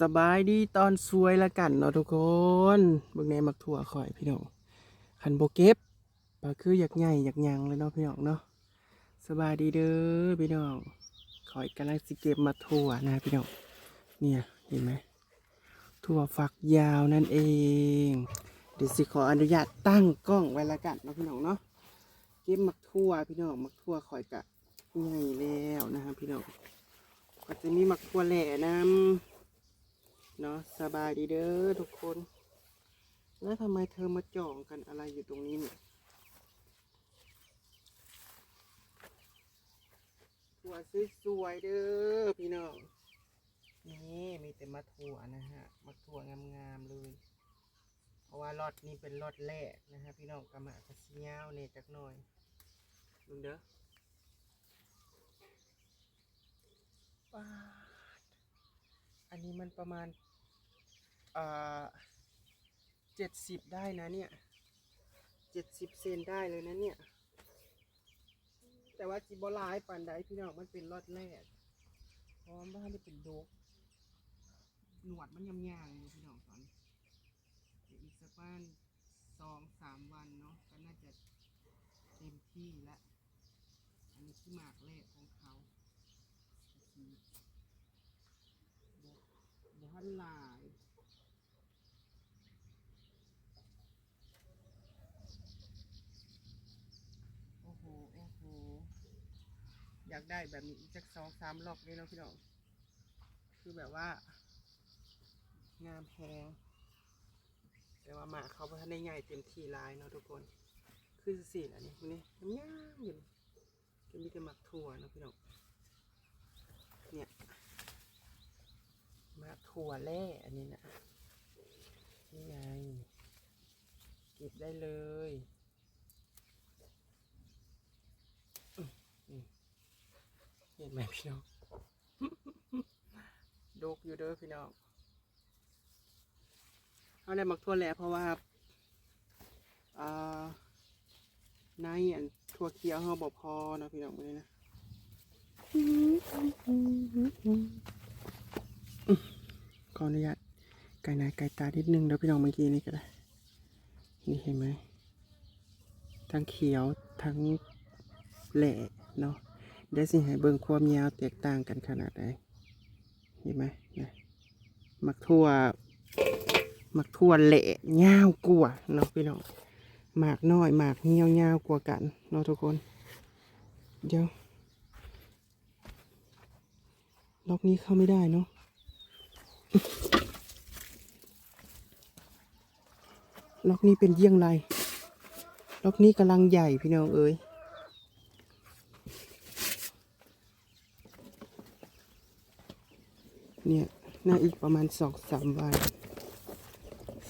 สบายดีตอนสวยละกันเนาะทุกคนบิ่งแนมักถั่วข่อยพี่น้องคันโบเก็บก็คืออยากใหญ่อยากยังเลยเนาะพี่น้องเนาะสบายดีเด้อพี่น้องข่อยกำลังสิเก็บมาถั่วนะพี่น้องเนี่ยเห็นไหมถั่วฝักยาวนั่นเอง เดี๋ยวสิขออนุญาตตั้งกล้องไว้ละกันเนาะพี่น้องเนาะเก็บมักถั่วพี่น้องมักถั่วข่อยกะใหญ่แล้วนะครับพี่น้องก็จะมีมักถั่วแหล่นำ เนาะสบายดีเด้อทุกคน แล้วทำไมเธอมาจ่องกันอะไรอยู่ตรงนี้เนี่ยถั่วสวยๆเด้อพี่น้อง นี่มีแต่มะถั่วนะฮะมะถั่วงามๆเลย เพราะว่าล็อตนี้เป็นล็อตแรกนะฮะพี่น้องกระมะกระเซียวเนี่ยจักหน่อยดูเด้อปาดอันนี้มันประมาณ เจ็ดสิบได้นะเนี่ยเจ็ดสิบเซนได้เลยนะเนี่ย แต่ว่าจิบลายปันใดพี่น้องมันเป็นรอดแรกเพราะว่าบ้านเป็นโดกหนวดมันยำยางอยู่พี่น้องตอนเดี๋ยวอีกสักประมาณสองสามวันเนาะก็น่าจะเต็มที่ล้วอันนี้ที่หมากแรกของเขาเดี๋ยวหันหลาย โอ้โห โอ้โห อยากได้แบบนี้อีกสักสองสามรอบเลยเนาะพี่น้องคือแบบว่า งามแพงแต่ว่าหมาเขาพัฒนาใหญ่เต็มที่ลายเนาะทุกคนคือสีอันนี้มันนี่งามอยู่จะมีแต่หมักถั่วเนาะพี่น้องเนี่ยมาถั่วแร่อันนี้นะนี่ไงเก็บได้เลยอื้อนี่ เห็นไหมพี่น้องดกอยู่เด้อพี่น้องเอาได้มักถั่วแหล่เพราะว่าอ่าในอันถั่วเขียวเขาบอกพอนะพี่น้องเลยนะขออนุญาตไก่หนาไก่ตานิดนึงเดี๋ยวพี่น้องเมื่อกี้นี่ก็ได้นี่เห็นไหมทั้งเขียวทั้งแหล่เนาะ เดี๋ยวสิให้เบิ่งความยาวแตกต่างกันขนาดไหนเห็นไหมนะมักทั่วมักทั่วแหล่ยาวกว่าเนาะพี่น้องหมากน้อยหมากเหี่ยวยาวกว่ากันเนาะทุกคน เดี๋ยวล็อกนี้เข้าไม่ได้เนาะล็อกนี้เป็นเยี่ยงไรล็อกนี้กำลังใหญ่พี่น้องเอ้ย เนี่ยน่าอีกประมาณสองสามวัน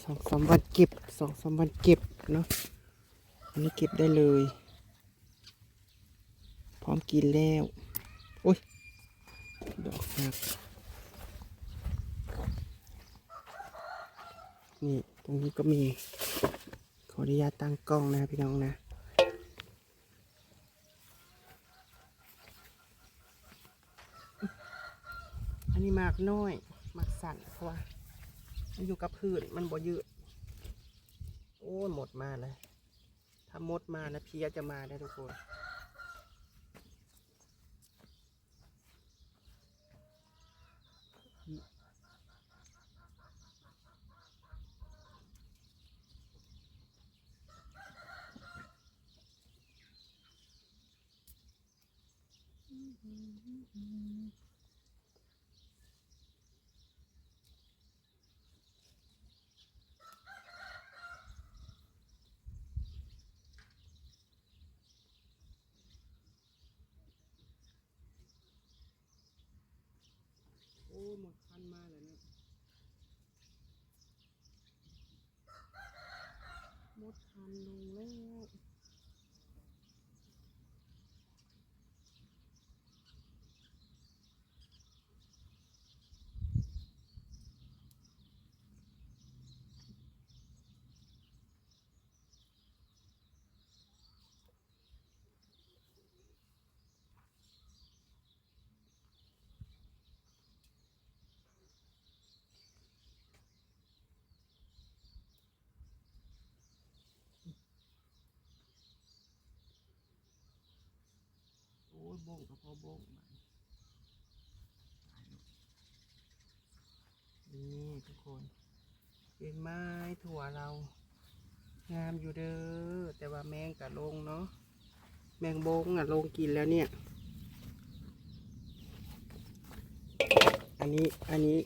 สองสามวันเก็บสองสามวันเก็บเนาะอันนี้เก็บได้เลย พร้อมกินแล้วโอ้ยดอกหักนี่ตรงนี้ก็มีขออนุญาตตั้งกล้องนะพี่น้องนะ อันนี้มากน้อยมากสั่นเพราะว่ามันอยู่กับพืชมันบ่ยืด โอ้หมดมาเลยถ้าหมดมานะเพียจะมาได้ทุกคนโอ้หมดพันมาเลยเนี่ย หม โบงกับพ่อโบงมานี่ทุกคนเห็นไม้ถั่วเรา งามอยู่เด้อ แต่ว่าแมงกับลงเนาะ แมงโบงอะลงกินแล้วเนี่ย อันนี้อันนี้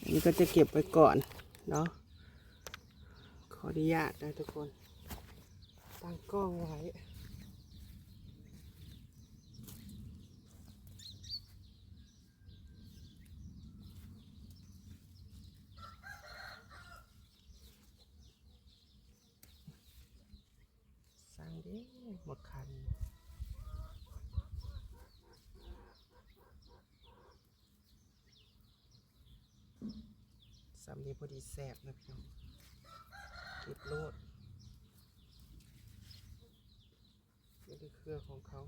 อันนี้ก็จะเก็บไว้ก่อนเนาะ ขออนุญาตนะทุกคน ตั้งกล้องไว้ สั่งเด้หมดคันสามนี้พอดีแสบนะพี่น้องเก็บโลดนี่คือเครือของเขา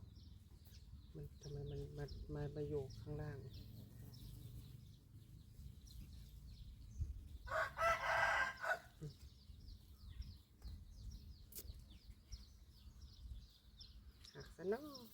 มันทำไมมันมามามาอยู่ข้างล่าง หั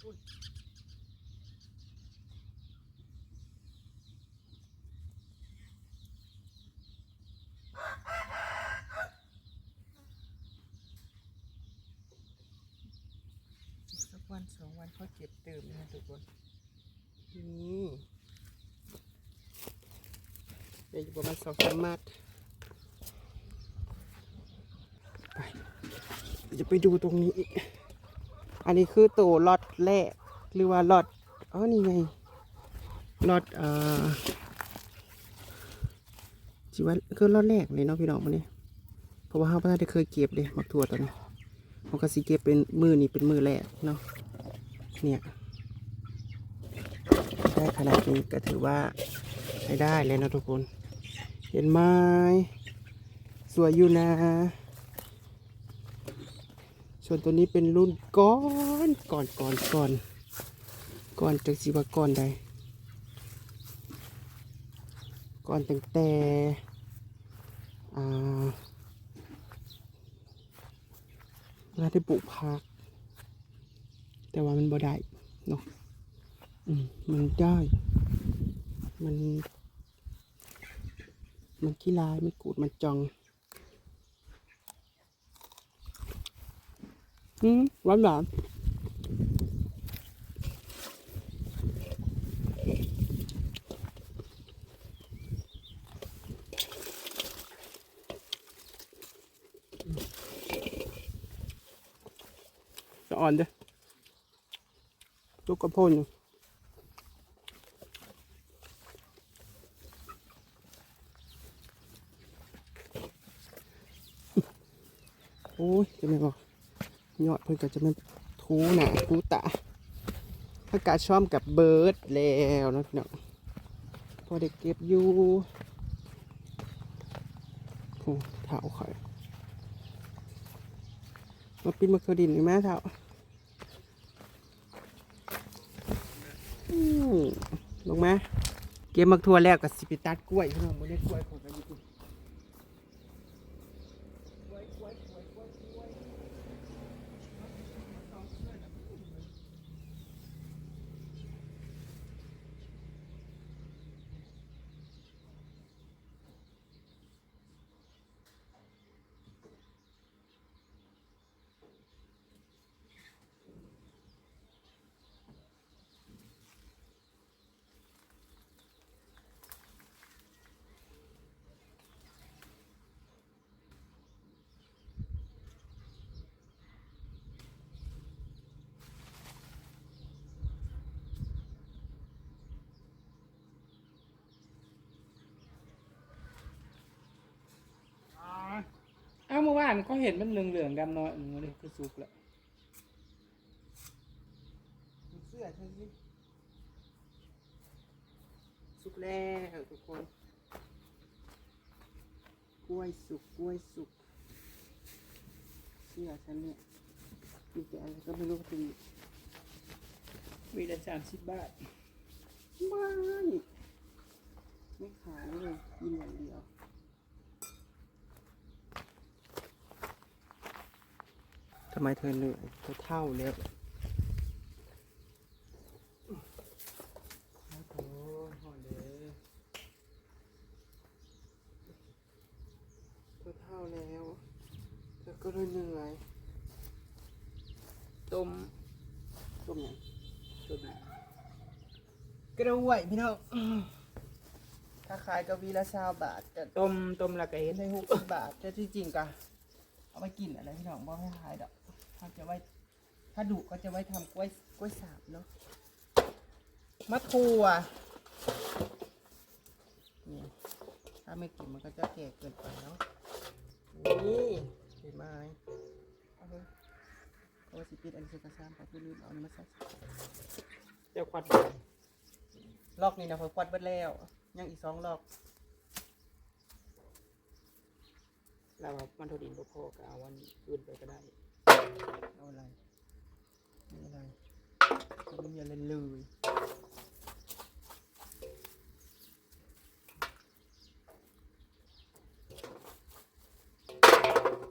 สักวันสองวันเขาเก็บเติมนะทุกคนนี่เดี๋ยวอยู่ประมาณสองสามมัดไปจะไปดูตรงนี้อีก อันนี้คือตัวล็อตแรก หรือว่าล็อตอ๋อนี่ไงล็อตเอ่อจิว่าคือล็อตแรกเลยเนาะพี่น้องมันนี้เพราะว่าเราไม่ได้เคยเก็บเลยมักถั่วตัวนี้มันก็สิเก็บเป็นมือนี่เป็นมือแรกเนาะเนี่ยได้ขนาดนี้ก็ถือว่าใช้ได้เลยนะทุกคน เห็นไหมสวยอยู่นะ ส่วนตัวนี้เป็นรุ่นก้อนก่อนก่อนก่อนก่อนจากสิว่าก่อนใดก่อนตั้งแต่อ่าเวลาได้ปลูกผัก แต่ว่ามันบ่ได้เนาะอืมมันได้ มัน มันขี้ลาย มันกูด มันจอง อืมหวานหวานจะอ่อนเด้อลูกกระพุ้นอยู่ โอ้ยจะไม่บอก ยอดเพิ่นก็จะเป็นทูหนาทูตาอากาศช่อมกับเบิร์ดแล้วนะพี่น้องพอเด็กเก็บอยู่โอ้เท้าข่อยมาปินมะเขือดินอีกไหมเท้าอืมลงมาเก็บมักทัวแล้วกับสิไปตัดกล้วยพี่น้องบ่ได้กล้วยของกันอยู่ อานก็เห็นมันเหลืองๆดำน้อยอืมมันนี่คือสุกแล้วเสื้อเธอสิสุกแล้วทุกคน กล้วยสุกกล้วยสุกเสื้อฉันเนี่ยมีแต่อะไรก็ไม่รู้ทีวีละสามสิบบาทไม่ไม่ขายเลยกินอย่างเดียว ทำไมเธอเหนื่อยเธอเท่าแล้วโอ้โหหอเลยเธอเท่าแล้วเธอก็เลยเหนื่อยต้มต้มยังต้มกระวยพี่น้องถ้าขายก็วีละสาบาทแต่ต้มต้มและก็เห็ดได้หกสิบบาทแต่ที่จริงก็เอาไปกินอะไรพี่น้องบ่ให้ขายดอก ถ้าจะไว้ ถ้าดุก็จะไว้ทำกล้วยกล้วยสาบเนาะมะถั่วนี่ถ้าไม่กินมันก็จะแก่เกินไปเนาะนี่เห็นไหมเอาเลยเอาไว้สิปิดอันนี้ใส่กระซ้ำไปที่ลืมเอาอันนี้มาใส่เจ้าควัดลอกนี่นะพอควัดเบิดแล้ว ยังอีกสองลอกเราเอามันโทดินบ่พอก็เอาวันอื่นไปก็ได้ เอาอะไรไม่อะไรไม่มีอะไรเลย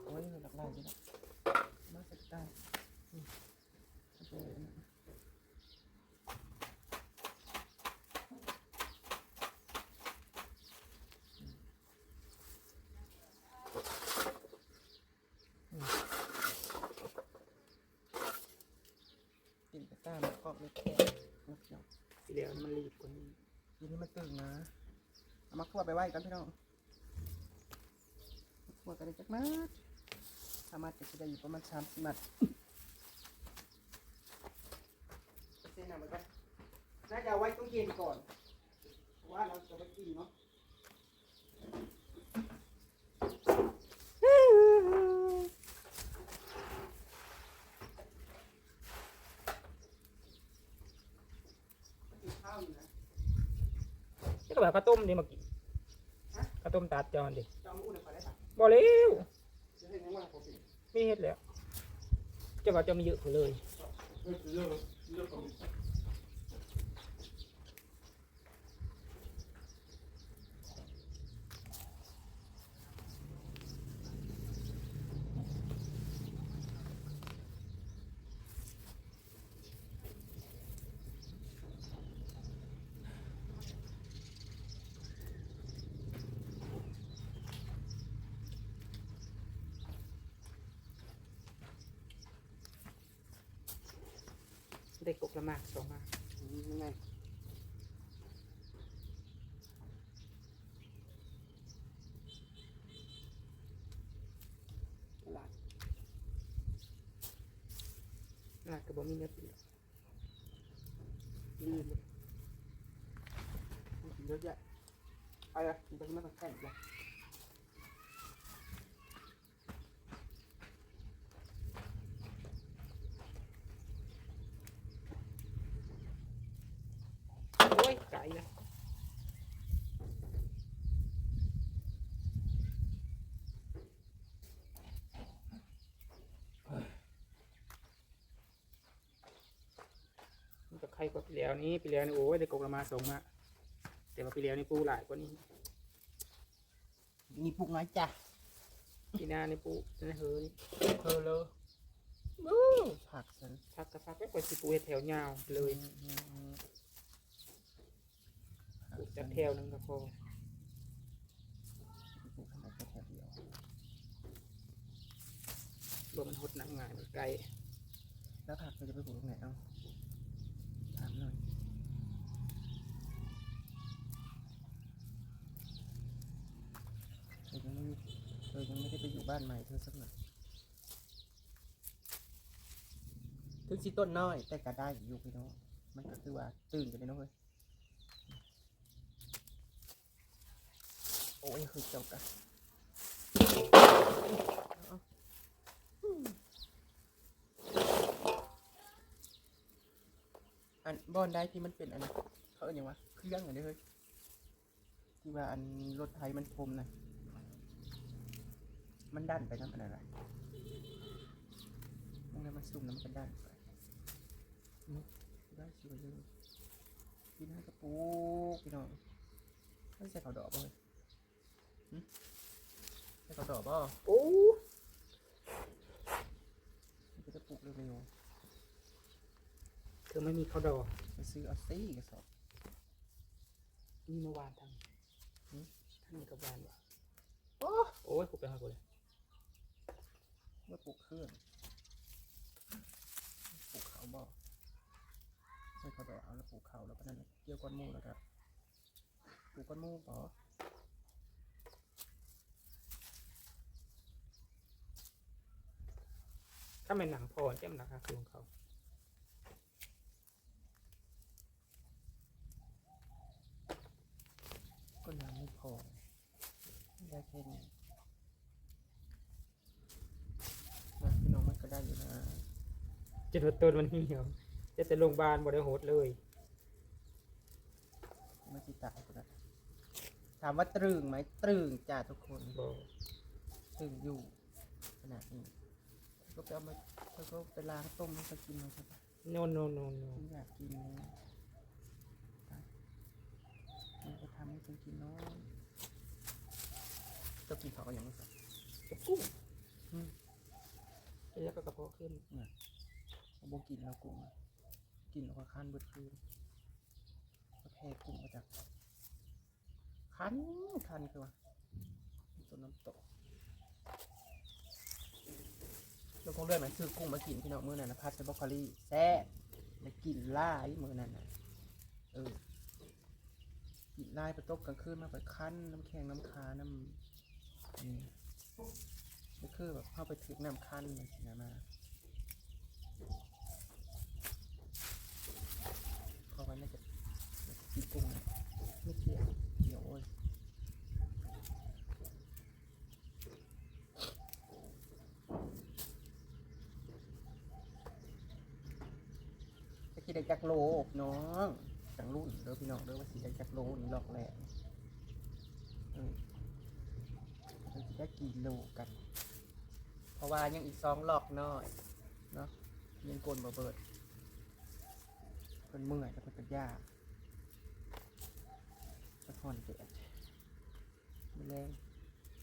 โอ้ยหลักลายจ้ะมาสักตาอืมเอาไปเลยนะกินกระ อกรอบไม่แข็งนะพี่น้องทีเดียวมันรีบกว่านี้ทีนี้มันตึงนะ เอามาคั่วไปไว้กันพี่น้องคั่วกันได้จักมัดสามารถจะได้อยู่ประมาณสามสี่มัดเส้นนาไปกันน่าจะไว้ตู้เย็นก่อนเพราะว่าเราจะไปกินเนาะกินข้าวอยู่นะ นี่ก็แบบ ข้าวต้มนี่มากินฮะข้าวต้มตัดจอนดิจะเอามาอุ่นให้ก่อนได้ปะบ่เร็วจะเห็นยังว่าปกติไม่เฮ็ดแล้วเจะว่าจะมีเยอะกว่าเลย เลิกเลิกเลิกก่อน ได้กบละมากสองมากอืมยังไงตลาดตลาดก็บ่มีเนื้อเปลือกลืมเลยกินเยอะแยะไปเลยกินไปที่มันต้องแข็งเลย โอ้ยไก่ละมันจะใค รกว่าปีแล้วนี้ปีแล้วนี่โอ้ยได้กบละมาสองมากแต่ว่าปีแล้วนี่ปูหลายกว่านี้นี่ปลูกน้อยจ้ะปีหน้านี่ปูนี่เฮ้ยเธอเลยบู๊ผักฉันพักกะพักไว้กว่าสิปูเฮ็ดแถวยาวเลยอืมอืมปลูกจากแถวหนึงก็พอปลูกขนาดแค่แถวเดียวรวมมันหดหนักง่ายมันไกลแล้วผักเราจะไปปลูกตรงไหนเอ้า เธอยังไม่เธอยังไม่ได้ไปอยู่บ้านใหม่เธอสักหน่อยถึงสิต้นน้อย แต่ก็ได้อยู่พี่น้องมันก็คือว่าตื่นกันไปน้องเฮ้ยโอ้ยคือเจ้ากันอันบอนได้ที่มันเป็นอันเขาเอ็นยังวะเครื่องอันนี้เฮ้ยที่ว่าอันรถไทยมันพรมนะ มันดันไปน้ำอันอะไรมันเลยมันซุ่มแล้วมันก็ดันไปอืมได้สวยเลยพี่น้ากระปุกพี่น้องไม่ใส่เขาวดอกบ่เลยหึใส่เขาวดอกบ่โอ้มันก็จะปลูกเร็วคือไม่มีข้าวดอกๆไปซื้อเอาซี่กระสอบมีเมื่อวานทหืมำท่านมีกับวานวะโอ้โอ้ยผมไปหากูเลยเมื่อปลูกเครื่องปลูกเขาบ่ไม่เขาดอกเอาแล้วปลูกเขาแล้วก็นั่นแหละเกี่ยวก้อนหมูแล้วครับปลูกก้อนหมูป่อถ้าเป็นหนังพอเจ้าหนังราคาคือของเขาก็น้ำไม่พอได้แค่นี้นะพี่น้องมันก็ได้อยู่นะ จะโดนต้นมันเหี่ยวจะแต่โรงพยาบาลบริโภคเลยไม่ติดตายก็ได้ถามว่าตรึงไหมตรึงจ้าทุกคนบอกตรึงอยู่ขนาดนี้ก็ไปเอามาแล้วก็ไปล้างต้มให้เขากินเลยครับโนโนโนโนฉันอยากกินนะไปมันจะทำให้ฉันกินเน้อยจะกินเขาก็ยังไม่ใส่กับกุ้งอืมแล้วก็กระเพาะขึ้นเอาโบกินแล้วกุ้งกินแล้วก็คันเบิดคืนก็แพ้กุ้งมาจากคันคันคือว่าตัวน้ำตกเราคงเลื่อนมาซื้อกุ้งมากินพี่น้องมื้อนั้นนะพัดใส่บรอกโคลีแซ่บแล้กินล่ายมื้อนั้นนะเออกินล่ายไปตกกลางคืนมาไปคั้นน้ำแข็งน้ำคาน้ำนี่ก็คือแบบเข้าไปถึงน้ำคั้นมันสินะมาเข้า ไปน่าจะกินกุ้งนะไม่เกี่ยวเดี๋ยวโอ้ยจะกินได้จักโลน้องจังรุ่นเด้อพี่น้องเด้อว่าสิได้จักโลนี่หลอกแหลกเออเราจะได้กี่โลกัน เพราะว่ายังอีกสองหลอกน้อยเนาะยังกลนบ่เบิด เป็นเมื่อยแล้วก็จะยากสะท้อนแดดไม่แรง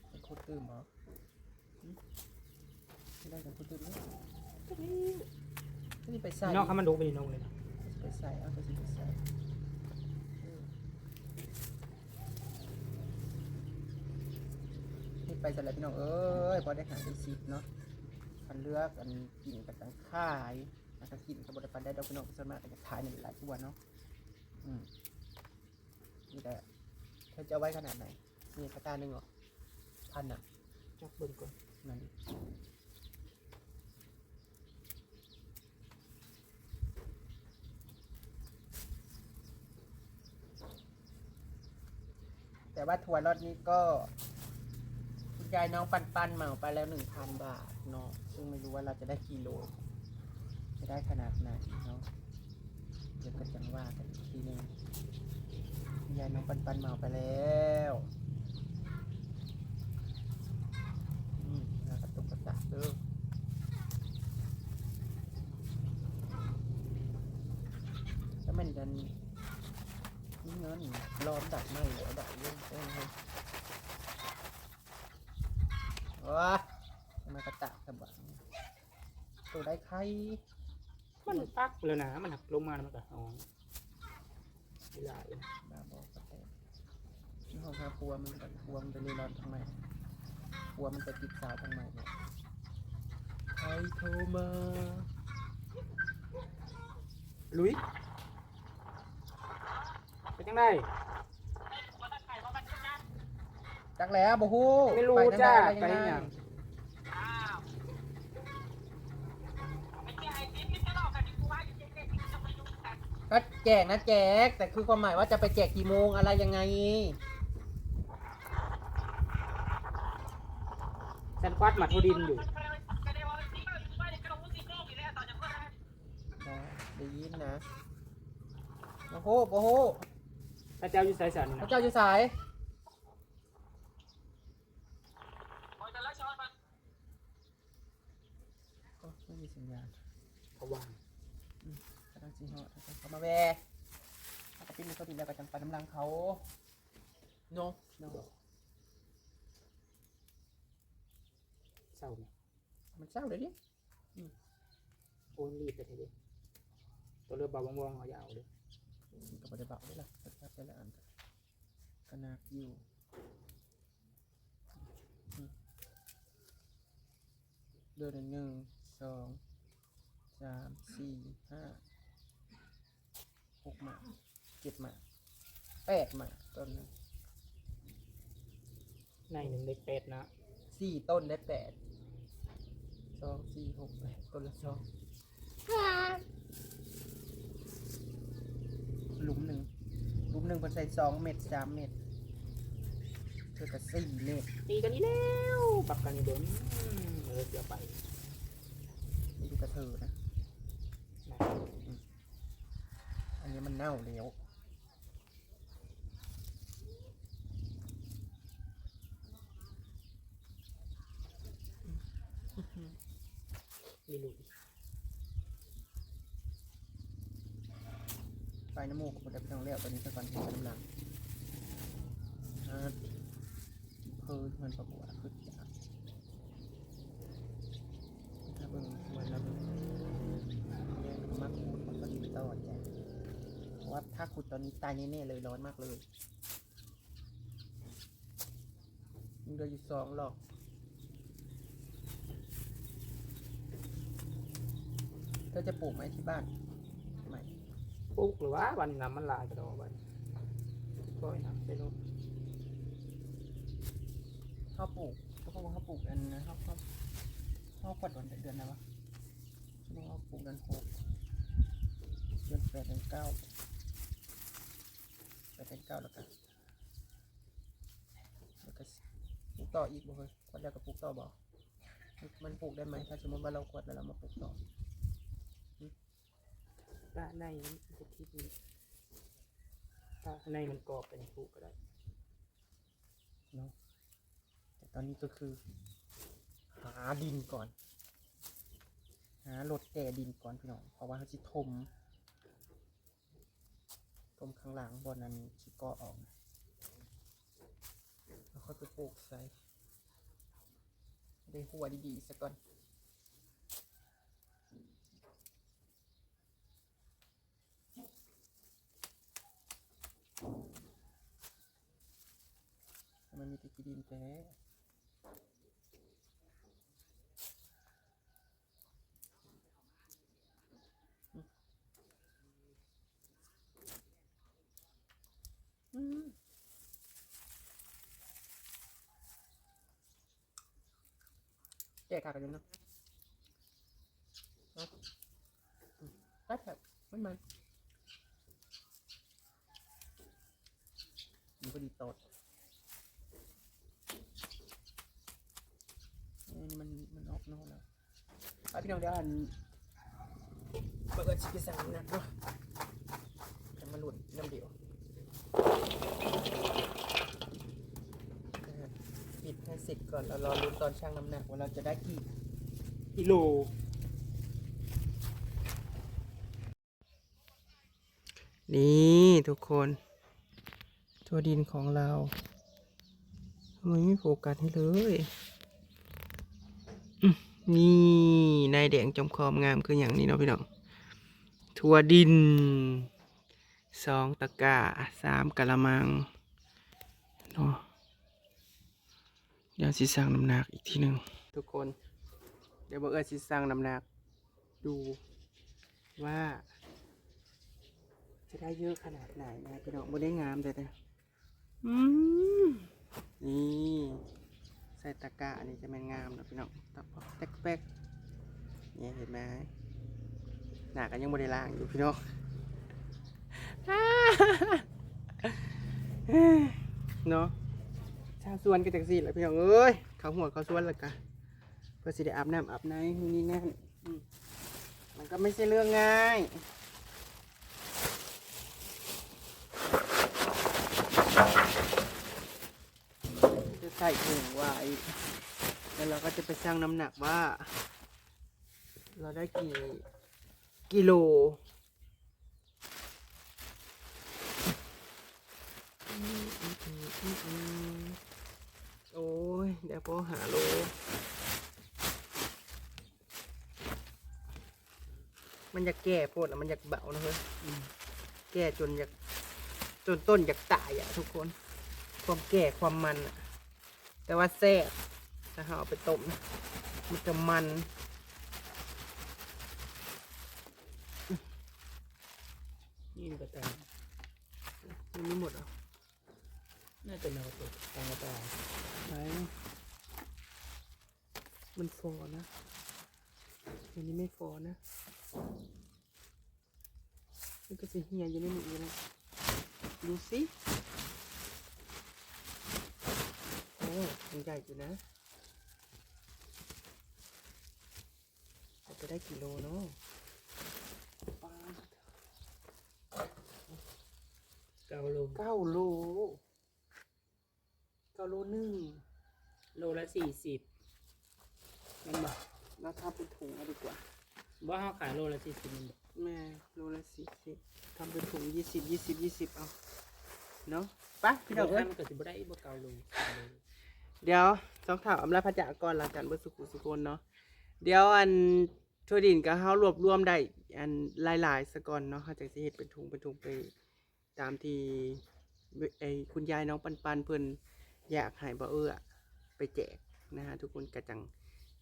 เป็นโคตรตื้มเหรอหึไม่ได้กับโคตรตื้มเลยก็นี่ไปใส่นอกเขามันดูไปนองเลยนะไปใส่เอาไปสิไปใส่เออนี่ไปสลับพี่น้องเอ้ยพอได้หาได้สิบเนาะคันเลือกอันกินกับตังค่าย แล้วก็กินกับบริปันได้ดอกพี่น้องส่วนมากก็จะขายในหลายตัวเนาะอืมนี่แต่เธอจะเอาไว้ขนาดไหนนี่ตะกร้าหนึ่งเหรอพันอะจักเบิ่งก่อนนั่นแต่ว่าทัวร์รถนี้ก็คุณยายน้องปันปันเหมาไปแล้วหนึ่งพันบาทเนาะซึ่งไม่รู้ว่าเราจะได้กิโลจะ ได้ขนาดไหนเนาะเดี๋ยวก็จังว่ากันอีกทีหนึงคุณยายน้องปันปันเมาไปแล้วอืมแล้วก็ตกกระตากด้อแล้วมันกันนี่เงินล้อมดักไม่เหลือดักเรื่องเอ้ยเฮ้ยว้าทำไมกระตากกระบังตัวได้ใคร มันปักเลยนะมันหักลงมาแล้วมันก็อ๋อเวลาเลยบ้าบอกกระแตกนี่ของหาปัวมันกับปัวมันไปเรียนรอนทางไหนปัวมันไปติดสาวทางไหนเนี่ยใครโทรมาลุยเป็นยังไงจักแล้วบ่ฮู้ไม่รู้จ้าไปอะรยัง ก็แจกนะแจก แต่คือความหมายว่าจะไปแจกกี่โมงอะไรยังไงฉันควัดหมัดโทดินอยู่นะได้ยินนะโอ้โหโอ้โหพระเจ้าอยู่ไสสันพระนะเจ้าอยู่สายโอ้ไม่มีสัญญาณเขาวาง กำลังจีฮอดเขามาแวะเขาก็ปิ้นเขาดีแล้วก็จังไปน้ำลังเขาโนโนเศร้าไหมมันเศร้าเลยดิโอ้ยรีบไปเถอะดิตัวเรือเบาบางๆเอาอย่าเอาเลยมันก็บ่ได้เบาเลยล่ะแต่แต่ละอันก็หนักอยู่อืมเดือนละหนึ่งสองสามสี่ห้า หกหมากเจ็ดหมากแปดหมากต้นหนึ่งในหนึ่งเล็กเป็ดนะสี่ต้นได้แปดสองสี่หกแปดต้นละสองหลุมหนึ่งหลุมหนึ่งคนใส่สองเม็ดสามเม็ดเธอกับสี่เม็ดตีกันนี่แล้วปักกันนี่เด่นเออเดี๋ยวไปนี่ดูกระเธอนะนะ อันนี้มัน เน่าแล้วนี่ลุยไฟน้ำมูกกับคนจะไปทางแล้วตอนนี้สักก่อนที่กำลังอ่าเพิ่มมันประกวดขึ้นจากถ้าเบิ่งวันละเบิ่งแย่งมักขุดมันก็ดีต่อจ้ะเพราะว่าถ้าขุดต อนนี้ตายแน่ๆเลยร้อนมากเลยยังเหลืออยู่สองหรอกเธอจะปลูกไหมที่บ้านไม่ปุ๊กหรือว่าวันน้ำมันลายกระดอกวันก้อยน้ำไปลงเขาปลูกเขาบอกว่าเขาปลูกอันนะเขาเขาเขากดวันเดือนอะไรวะเขาบอกว่าเขาปลูกเดือนหกเดือนแปดเดือนเก้า แปดเดือนเก้าแล้วกันแล้วก็ปลูกต่ออีกบ่เฮ้ยกดแล้วก็ปลูกต่อบ่มันปลูกได้ไหมถ้าสมมติว่าเรากดแล้วเรามาปลูกต่อถ้าในมันจะทิศนี้ถ้าในมันกรอบเป็นผูกก็ได้เนาะแต่ตอนนี้ก็คือ หาดินก่อน หารถแก่ดินก่อนพี่น้องเพราะว่าเขาจะทม ทมข้างหลังบนนั้นชิเกาะออกนะแล้วค่อยไปปลูกใส่ได้หัวดีๆสักก่อนมันมีแตะกี้ดินแท้ แกะกากันอยู่เนาะเอาอืมได้แบบมันมันมันก็ดีตดนี่มันมันออกนอกแล้วอพี่น้องเดี๋ยวอันเปิดชิคกี้พายนะเนาะจะมาหลุดน้ำเดียวเออปิดให้เสร็จก่อนแล้วรอลุ้นตอนช่างน้ำหนักว่าเราจะได้กี่กิโล นี่ทุกคน ตัวดินของเราทำไมไม่โฟกัสให้เลยนี่นายแดงจมคอมงามคืออย่างนี้เนาะพี่น้องทั่วดินสองตะกร้าสามกะละมังเนาะ เดี๋ยวสิสั่งน้ำหนักอีกทีหนึ่งทุกคน เดี๋ยวบอกเออสิสั่งน้ำหนัก ดูว่า จะได้เยอะขนาดไหนนะพี่น้องบ่ได้งามแต่แต่อืมนี่ใส่ตะกร้าอันนี้จะแม่นงามนะพี่น้องตะปอกแตกแป๊กเนี่ยเห็นไหมหน้ากันยังบ่ได้ล้างอยู่พี่น้องเนาะาวสวนกันจากสี่แหละพี่องเอ้ยเขาหัวเขาสวนและกะเพื่อสิได้อาบน้ำอาบในนู่นนี่น่นมมันก็ไม่ใช่เรื่องง่ายจะใส่ถุงไว้แล้วเราก็จะไปชั่งน้ำหนักว่า เราได้กี่กิโล ยเดี๋ยวพอหาโลมันอยากแก่โพดอะมันอยากเบานะเฮ้ยอืมแก่จนอยากจนต้นอยากตายอะทุกคน ความแก่ความมันอะแต่ว่าแซ่บถ้าเราเอาไปต้มนะมันจะมันนี่มันก็ตาย มันไม่หมดเหรอ น่าจะแนวตัวตางกระตาย ไหนมันฟอนะอันนี้ไม่ฟอนะ มันก็จะเหี่ยอยู่ในนี้อยู่แล้วดูสิโอ้มันใหญ่อยู่นะเราจะได้กี่โลเนาะปลาเก้าโลเก้าโลเก้าโลหนึ่งโลละสี่สิบมันบอกเราทำเป็นถุงเอาดีกว่าว่าเขาขายโลละสี่สิบมันบอก แม่โลละสี่สิบทำเป็นถุงยี่สิบยี่สิบยี่สิบเอาเนาะไปะพี่พี่น้ดอองกเอ้ยมันเกิดสิบ่ได้บ่เก้าโลสามโลเดี๋ยวต้องถามอำลาพระจากก่อนหลังจากเบิดสุขุสุคนเนาะเดี๋ยวอันทั่วดินก็เฮารวบรวมได้อันหลายๆสก่อนเนาะเขาจากสิเฮ็ดเป็นถุงเป็นถุงไปตามที่ไอ้คุณยายน้องปันปันเพิ่นอยากให้บ่เอื้อไปแจกนะฮะทุกคนกระจัง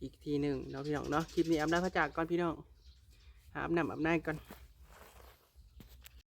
อีกทีหนึ่งเนาะพี่น้องเนาะคลิปนี้อำลาพระจากก่อนพี่น้องหา อาบน้ำอาบน้ำก่อน